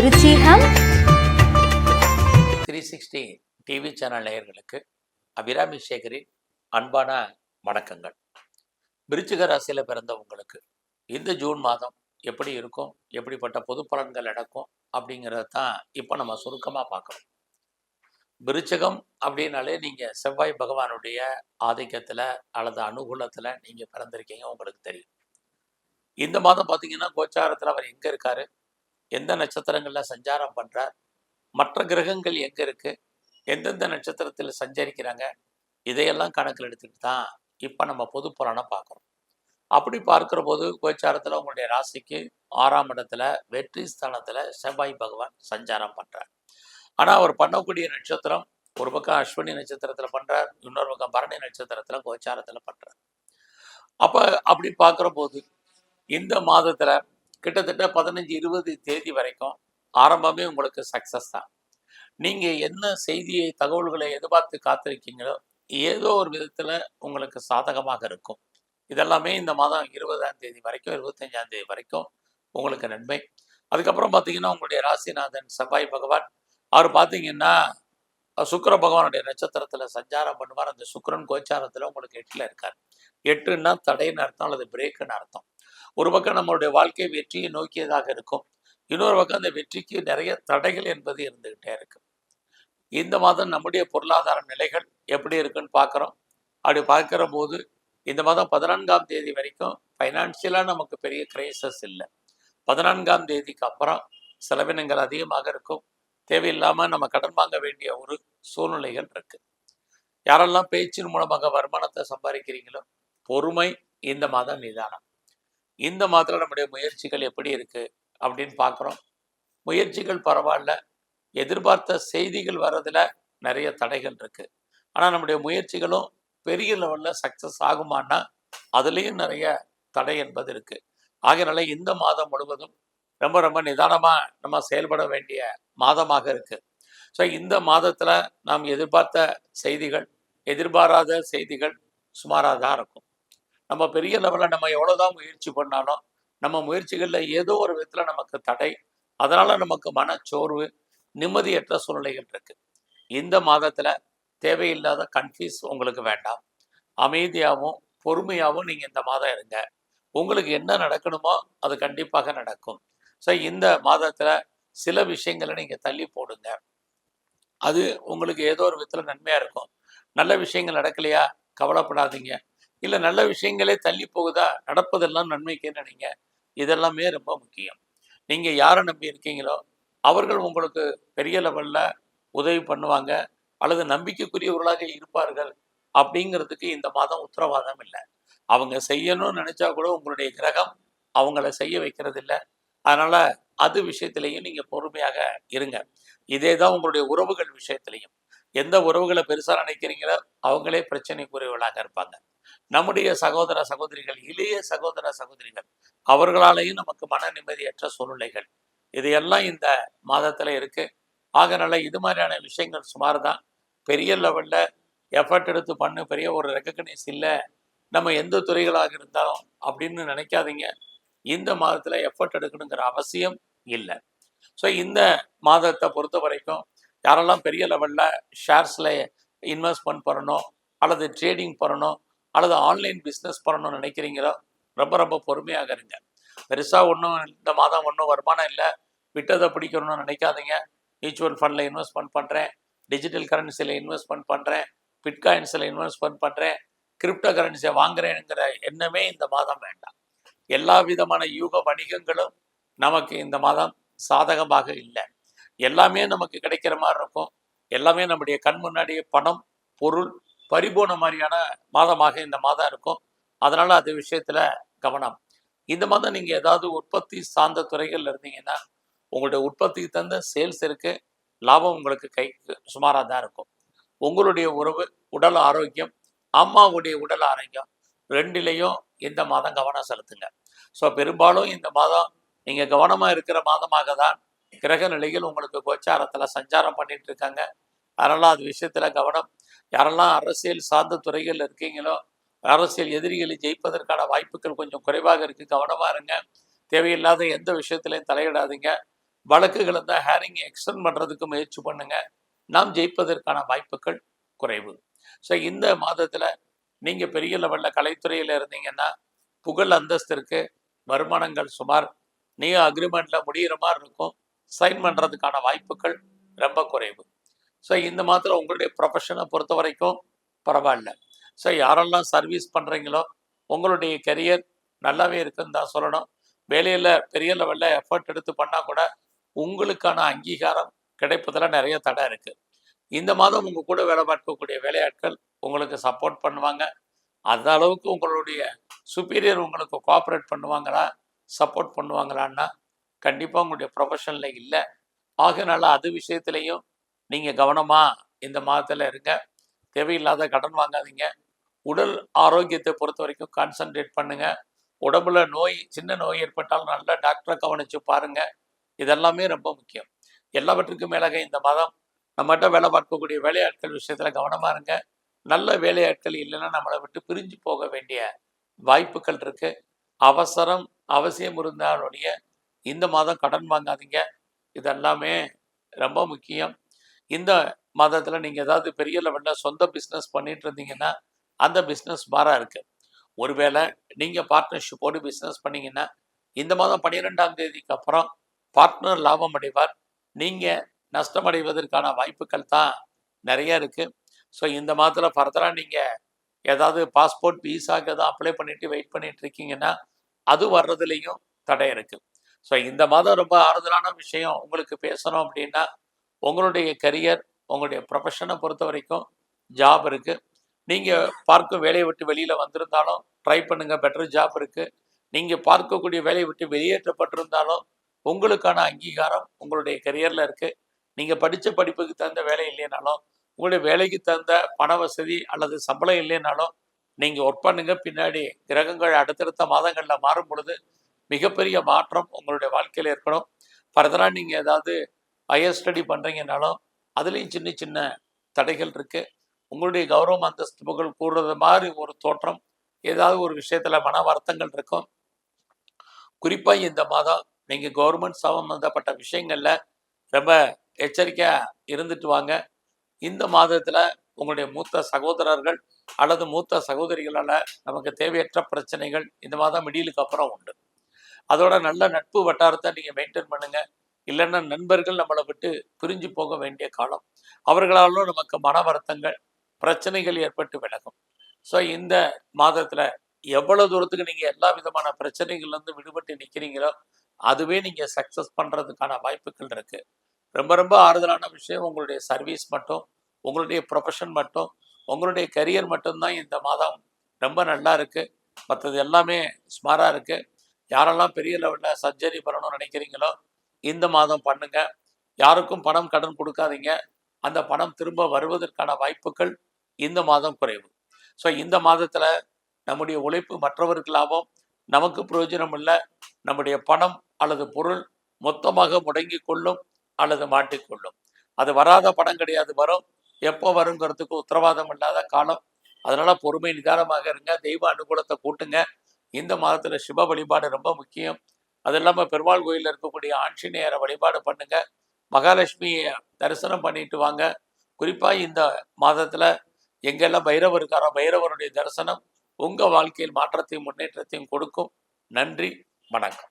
விருச்சிகம். Three sixty TV channel நேயர்களுக்கு அபிராமி சேகரின் அன்பான வணக்கங்கள். விருச்சிக ராசியில் பிறந்த உங்களுக்கு இந்த ஜூன் மாதம் எப்படி இருக்கும் எப்படிப்பட்ட பொது பலன்கள் நடக்கும் அப்படிங்கிறத தான் இப்போ நம்ம சுருக்கமாக பார்க்குறோம் விருச்சகம் அப்படின்னாலே நீங்கள் செவ்வாய் பகவானுடைய ஆதிக்கத்தில் அல்லது அனுகூலத்தில் நீங்கள் பிறந்திருக்கீங்க உங்களுக்கு தெரியும். இந்த மாதம் பார்த்தீங்கன்னா கோச்சாரத்தில் அவர் எங்கே இருக்காரு? எந்த நட்சத்திரங்களில் சஞ்சாரம் பண்ணுறார் மற்ற கிரகங்கள் எங்கே இருக்குது எந்தெந்த நட்சத்திரத்தில் சஞ்சரிக்கிறாங்க இதையெல்லாம் கணக்கில் எடுத்துக்கிட்டு தான் இப்போ நம்ம பொது புராணம் பார்க்குறோம். அப்படி பார்க்குற போது கோச்சாரத்தில் உங்களுடைய ராசிக்கு ஆறாம் இடத்துல வெற்றி ஸ்தானத்தில் செவ்வாய் பகவான் சஞ்சாரம் பண்ணுறார் ஆனால் அவர் பண்ணக்கூடிய நட்சத்திரம் ஒரு பக்கம் அஸ்வினி நட்சத்திரத்தில் பண்ணுறார் இன்னொரு பக்கம் பரணி நட்சத்திரத்தில் கோச்சாரத்தில் பண்ணுறார் அப்போ அப்படி பார்க்குற போது இந்த மாதத்தில் கிட்டத்தட்ட பதினஞ்சு இருபது தேதி வரைக்கும் ஆரம்பமே உங்களுக்கு சக்ஸஸ் தான். நீங்கள் என்ன செய்தியை தகவல்களை எதிர்பார்த்து காத்திருக்கீங்களோ ஏதோ ஒரு விதத்தில் உங்களுக்கு சாதகமாக இருக்கும். இதெல்லாமே இந்த மாதம் இருபதாம் தேதி வரைக்கும் இருபத்தஞ்சாம் தேதி வரைக்கும் உங்களுக்கு நன்மை. அதுக்கப்புறம் பார்த்தீங்கன்னா உங்களுடைய ராசிநாதன் செவ்வாய் பகவான். அவர் பார்த்தீங்கன்னா சுக்கர பகவானுடைய நட்சத்திரத்தில் சஞ்சாரம் பண்ணுவார். அந்த சுக்கரன் கோச்சாரத்தில் உங்களுக்கு எட்டில் இருக்கார். எட்டுன்னா தடைன்னு அர்த்தம் அல்லது பிரேக்குன்னு அர்த்தம். ஒரு பக்கம் நம்மளுடைய வாழ்க்கை வெற்றியை நோக்கியதாக இருக்கும். இன்னொரு பக்கம் அந்த வெற்றிக்கு நிறைய தடைகள் என்பது இருந்துகிட்டே இருக்கும் இந்த மாதம் நம்முடைய பொருளாதார நிலைகள் எப்படி இருக்குன்னு பார்க்குறோம். அப்படி பார்க்குற போது இந்த மாதம் பதினான்காம் தேதி வரைக்கும் ஃபைனான்சியலாக நமக்கு பெரிய கிரைசஸ் இல்லை. பதினான்காம் தேதிக்கு அப்புறம் செலவினங்கள் அதிகமாக இருக்கும். தேவையில்லாமல் நம்ம கடன் வாங்க வேண்டிய ஒரு சூழ்நிலைகள் இருக்கு. யாரெல்லாம் பேச்சின் மூலமாக வருமானத்தை சம்பாதிக்கிறீங்களோ பொறுமை இந்த மாதம் நிதானம். இந்த மாதத்தில் நம்முடைய முயற்சிகள் எப்படி இருக்குது அப்படின்னு பார்க்குறோம். முயற்சிகள் பரவாயில்ல. எதிர்பார்த்த செய்திகள் வர்றதில் நிறைய தடைகள் இருக்குது ஆனால் நம்முடைய முயற்சிகளும் பெரிய லெவலில் சக்ஸஸ் ஆகுமான்னா அதுலேயும் நிறைய தடை என்பது இருக்குது ஆகையினால இந்த மாதம் முழுவதும் ரொம்ப ரொம்ப நிதானமாக நம்ம செயல்பட வேண்டிய மாதமாக இருக்குது ஸோ இந்த மாதத்தில் நாம் எதிர்பார்த்த செய்திகள் எதிர்பாராத செய்திகள் சுமாராக தான் இருக்கும். நம்ம பெரிய லெவலில் நம்ம எவ்வளோதான் முயற்சி பண்ணாலும் நம்ம முயற்சிகளில் ஏதோ ஒரு விதத்தில் நமக்கு தடை. அதனால் நமக்கு மனச்சோர்வு நிம்மதியற்ற சூழ்நிலைகள் இருக்குது இந்த மாதத்தில் தேவையில்லாத கன்ஃபியூஸ் உங்களுக்கு வேண்டாம். அமைதியாகவும் பொறுமையாகவும் நீங்கள் இந்த மாதம் இருங்க. உங்களுக்கு என்ன நடக்கணுமோ அது கண்டிப்பாக நடக்கும். ஸோ இந்த மாதத்தில் சில விஷயங்களை நீங்கள் தள்ளி போடுங்க. அது உங்களுக்கு ஏதோ ஒரு விதத்தில் நன்மையாக இருக்கும். நல்ல விஷயங்கள் நடக்கலையா? கவலைப்படாதீங்க. இல்லை நல்ல விஷயங்களே தள்ளி போகுதா? நடப்பதெல்லாம் நன்மைக்கு நினைங்க. இதெல்லாமே ரொம்ப முக்கியம். நீங்கள் யாரை நம்பி இருக்கீங்களோ அவர்கள் உங்களுக்கு பெரிய லெவலில் உதவி பண்ணுவாங்க. அல்லது நம்பிக்கைக்குரியவர்களாக இருப்பார்கள் அப்படிங்கிறதுக்கு இந்த மாதம் உத்தரவாதம் இல்லை. அவங்க செய்யணும்னு நினச்சா கூட உங்களுடைய கிரகம் அவங்கள செய்ய வைக்கிறது இல்லை. அதனால் அது விஷயத்திலையும் நீங்கள் பொறுமையாக இருங்க. இதே தான் உங்களுடைய உறவுகள் விஷயத்திலையும். எந்த உறவுகளை பெருசாக நினைக்கிறீங்களோ அவங்களே பிரச்சனைக்குரியவர்களாக இருப்பாங்க. நம்முடைய சகோதர சகோதரிகள் இளைய சகோதர சகோதரிகள் அவர்களாலேயும் நமக்கு மன நிம்மதியற்ற சூழ்நிலைகள். இதையெல்லாம் இந்த மாதத்தில் இருக்கு. ஆகனால இது மாதிரியான விஷயங்கள் சுமார் தான் பெரிய லெவலில் எஃபர்ட் எடுத்து பண்ணு பெரிய ஒரு ரெக்கக்னைஸ் இல்லை. நம்ம எந்த துறைகளாக இருந்தாலும் அப்படின்னு நினைக்காதீங்க. இந்த மாதத்தில் எஃபர்ட் எடுக்கணுங்கிற அவசியம் இல்லை. ஸோ இந்த மாதத்தை பொறுத்த வரைக்கும் யாரெல்லாம் பெரிய லெவலில் ஷேர்ஸில் இன்வெஸ்ட்மெண்ட் பண்ணணும் அல்லது ட்ரேடிங் பண்ணணும் அல்லது ஆன்லைன் பிஸ்னஸ் பண்ணணும்னு நினைக்கிறீங்களோ ரொம்ப ரொம்ப பொறுமையாக இருங்க. பெருசாக ஒன்றும் இந்த மாதம் ஒன்றும் வருமானம் இல்லை. விட்டதை பிடிக்கணும்னு நினைக்காதீங்க. மியூச்சுவல் ஃபண்டில் இன்வெஸ்ட்மெண்ட் பண்ணுறேன் டிஜிட்டல் கரன்சியில் இன்வெஸ்ட்மெண்ட் பண்ணுறேன் பிட்காயின்ஸில் இன்வெஸ்ட்மெண்ட் பண்ணுறேன் கிரிப்டோ கரன்சியை வாங்குறேங்கிற எண்ணமே இந்த மாதம் வேண்டாம். எல்லா விதமான யூக வணிகங்களும் நமக்கு இந்த மாதம் சாதகமாக இல்லை. எல்லாமே நமக்கு கிடைக்கிற மாதிரி இருக்கும். எல்லாமே நம்முடைய கண் முன்னாடியே பணம் பொருள் பரிபூர்ண மாதிரியான மாதமாக இந்த மாதம் இருக்கும். அதனால் அது விஷயத்தில் கவனம். இந்த மாதம் நீங்கள் ஏதாவது உற்பத்தி சார்ந்த துறைகளில் இருந்தீங்கன்னா உங்களுடைய உற்பத்திக்கு தந்த சேல்ஸ் இருக்கு. லாபம் உங்களுக்கு கைக்கு சுமாராக தான் இருக்கும். உங்களுடைய உறவு உடல் ஆரோக்கியம் அம்மாவுடைய உடல் ஆரோக்கியம் ரெண்டிலையும் இந்த மாதம் கவனம் செலுத்துங்க. ஸோ பெரும்பாலும் இந்த மாதம் நீங்கள் கவனமாக இருக்கிற மாதமாக தான் கிரக நிலைகள் உங்களுக்கு கோச்சாரத்தில் சஞ்சாரம் பண்ணிட்டு இருக்காங்க. அதனால் அது விஷயத்தில் கவனம் யாரெல்லாம் அரசியல் சார்ந்த துறைகள் இருக்கீங்களோ அரசியல் எதிரிகளை ஜெயிப்பதற்கான வாய்ப்புகள் கொஞ்சம் குறைவாக இருக்கு. கவனமா இருங்க. தேவையில்லாத எந்த விஷயத்திலையும் தலையிடாதீங்க. வழக்குகள் இருந்தால் ஹேரிங் எக்ஸ்டெண்ட் பண்ணுறதுக்கு முயற்சி பண்ணுங்க. நாம் ஜெயிப்பதற்கான வாய்ப்புகள் குறைவு. ஸோ இந்த மாதத்தில் நீங்கள் பெரிய லெவலில் கலைத்துறையில் இருந்தீங்கன்னா புகழ் அந்தஸ்திற்கு வருமானங்கள் சுமார் நீங்கள் அக்ரிமெண்ட்டில் முடிகிற மாதிரி இருக்கும். சைன் பண்ணுறதுக்கான வாய்ப்புகள் ரொம்ப குறைவு. ஸோ இந்த மாதத்தில் உங்களுடைய ப்ரொஃபஷனை பொறுத்த வரைக்கும் பரவாயில்ல. ஸோ யாரெல்லாம் சர்வீஸ் பண்ணுறீங்களோ உங்களுடைய கெரியர் நல்லாவே இருக்குன்னு தான் சொல்லணும். வேலையில் பெரிய லெவலில் எஃபர்ட் எடுத்து பண்ணால் கூட உங்களுக்கான அங்கீகாரம் கிடைப்பதில் நிறைய தடை இருக்குது இந்த மாதம் உங்கள் கூட வேலை பார்க்கக்கூடிய வேலையாட்கள் உங்களுக்கு சப்போர்ட் பண்ணுவாங்க. அந்த அளவுக்கு உங்களுடைய சுப்பீரியர் உங்களுக்கு கோஆப்ரேட் பண்ணுவாங்களா சப்போர்ட் பண்ணுவாங்களான்னா கண்டிப்பாக உங்களுடைய ப்ரொஃபஷனில் இல்லை. ஆகனால அது விஷயத்துலையும் நீங்கள் கவனமாக இந்த மாதத்தில் இருங்க. தேவையில்லாத கடன் வாங்காதீங்க. உடல் ஆரோக்கியத்தை பொறுத்த வரைக்கும் கான்சன்ட்ரேட் பண்ணுங்கள் உடம்புல நோய் சின்ன நோய் ஏற்பட்டாலும் நல்ல டாக்டரை கவனித்து பாருங்கள் இதெல்லாமே ரொம்ப முக்கியம். எல்லாவற்றுக்கும் மேலாக இந்த மாதம் நம்மகிட்ட வேலை பார்க்கக்கூடிய வேலையாட்கள் விஷயத்தில் கவனமாக இருங்க. நல்ல வேலையாட்கள் இல்லைன்னா நம்மளை விட்டு பிரிஞ்சு போக வேண்டிய வாய்ப்புகள் இருக்குது அவசரம் அவசியம் இருந்தாலுடைய இந்த மாதம் கடன் வாங்காதீங்க. இதெல்லாமே ரொம்ப முக்கியம். இந்த மாதத்தில் நீங்கள் ஏதாவது பெரிய லெவலில் சொந்த பிஸ்னஸ் பண்ணிட்டு இருந்தீங்கன்னா அந்த பிஸ்னஸ் மாறாக இருக்குது ஒருவேளை நீங்கள் பார்ட்னர்ஷிப்போடு பிஸ்னஸ் பண்ணீங்கன்னா இந்த மாதம் பன்னிரெண்டாம் தேதிக்கு அப்புறம் பார்ட்னர் லாபம் அடைவார். நீங்கள் நஷ்டம் அடைவதற்கான வாய்ப்புகள் தான் நிறைய இருக்குது ஸோ இந்த மாதத்தில் ஃபர்தராக நீங்கள் ஏதாவது பாஸ்போர்ட் விசாக்கு எதாவது அப்ளை பண்ணிவிட்டு வெயிட் பண்ணிட்டு இருக்கீங்கன்னா அது வர்றதுலேயும் தடை இருக்குது ஸோ இந்த மாதம் ரொம்ப ஆறுதலான விஷயம் உங்களுக்கு பேசணும் அப்படின்னா உங்களுடைய கரியர் உங்களுடைய ப்ரொஃபஷனை பொறுத்த வரைக்கும் ஜாப் இருக்குது நீங்கள் பார்க்கும் வேலையை விட்டு வெளியில் வந்திருந்தாலும் ட்ரை பண்ணுங்கள் பெட்டர் ஜாப் இருக்குது நீங்கள் பார்க்கக்கூடிய வேலையை விட்டு வெளியேற்றப்பட்டிருந்தாலும் உங்களுக்கான அங்கீகாரம் உங்களுடைய கரியரில் இருக்குது நீங்கள் படித்த படிப்புக்கு தகுந்த வேலை இல்லைனாலும் உங்களுடைய வேலைக்கு தகுந்த பண வசதி அல்லது சம்பளம் இல்லைனாலும் நீங்கள் ஒர்க் பண்ணுங்கள் பின்னாடி கிரகங்கள் அடுத்தடுத்த மாதங்களில் மாறும் பொழுது மிகப்பெரிய மாற்றம் உங்களுடைய வாழ்க்கையில் இருக்கணும் ஃபர்தராக நீங்கள் ஏதாவது ஹையர் ஸ்டடி பண்ணுறீங்கனாலும் அதுலேயும் சின்ன சின்ன தடைகள் இருக்குது உங்களுடைய கௌரவம் அந்தஸ்து புகழ் கூடுறது மாதிரி ஒரு தோற்றம் ஏதாவது ஒரு விஷயத்தில் மன வருத்தங்கள் இருக்கும். குறிப்பாக இந்த மாதம் நீங்கள் கவர்மெண்ட் சம்பந்தப்பட்ட விஷயங்களில் ரொம்ப எச்சரிக்கையாக இருந்துட்டு வாங்க. இந்த மாதத்தில் உங்களுடைய மூத்த சகோதரர்கள் அல்லது மூத்த சகோதரிகளால் நமக்கு தேவையற்ற பிரச்சனைகள் இந்த மாதம் மிடியலுக்கு அப்புறம் உண்டு. அதோட நல்ல நட்பு வட்டாரத்தை நீங்கள் மெயின்டைன் பண்ணுங்கள் இல்லைன்னா நண்பர்கள் நம்மளை விட்டு பிரிஞ்சு போக வேண்டிய காலம். அவர்களாலும் நமக்கு மன வருத்தங்கள் பிரச்சனைகள் ஏற்பட்டு விலகும். ஸோ இந்த மாதத்தில் எவ்வளோ தூரத்துக்கு நீங்கள் எல்லா விதமான பிரச்சனைகள்லேருந்து விடுபட்டு நிற்கிறீங்களோ அதுவே நீங்கள் சக்ஸஸ் பண்ணுறதுக்கான வாய்ப்புகள் இருக்குது ரொம்ப ரொம்ப ஆறுதலான விஷயம் உங்களுடைய சர்வீஸ் மட்டும் உங்களுடைய ப்ரொஃபஷன் மட்டும் உங்களுடைய கரியர் மட்டும்தான் இந்த மாதம் ரொம்ப நல்லா இருக்குது மற்றது எல்லாமே ஸ்மாராக இருக்குது யாரெல்லாம் பெரிய லெவலில் சர்ஜரி பண்ணணும்னு நினைக்கிறீங்களோ இந்த மாதம் பண்ணுங்க. யாருக்கும் பணம் கடன் கொடுக்காதீங்க. அந்த பணம் திரும்ப வருவதற்கான வாய்ப்புகள் இந்த மாதம் குறைவு. ஸோ இந்த மாதத்தில் நம்முடைய உழைப்பு மற்றவருக்கு லாபம். நமக்கு பிரயோஜனம் இல்லை. நம்முடைய பணம் அல்லது பொருள் மொத்தமாக முடங்கி கொள்ளும் அல்லது மாட்டிக்கொள்ளும் அது வராத படம் கிடையாது. வரும். எப்போ வருங்கிறதுக்கு உத்தரவாதம் இல்லாத காலம். அதனால் பொறுமை நிதானமாக இருங்க. தெய்வ அனுகூலத்தை கூட்டுங்க. இந்த மாதத்தில் சிவ வழிபாடு ரொம்ப முக்கியம். அது இல்லாமல் பெருமாள் கோயிலில் இருக்கக்கூடிய ஆஞ்சநேயரை வழிபாடு பண்ணுங்க. மகாலட்சுமியை தரிசனம் பண்ணிட்டு வாங்க. குறிப்பாக இந்த மாதத்தில் எங்கெல்லாம் பைரவர் இருக்காரோ பைரவருடைய தரிசனம் உங்கள் வாழ்க்கையில் மாற்றத்தையும் முன்னேற்றத்தையும் கொடுக்கும். நன்றி வணக்கம்.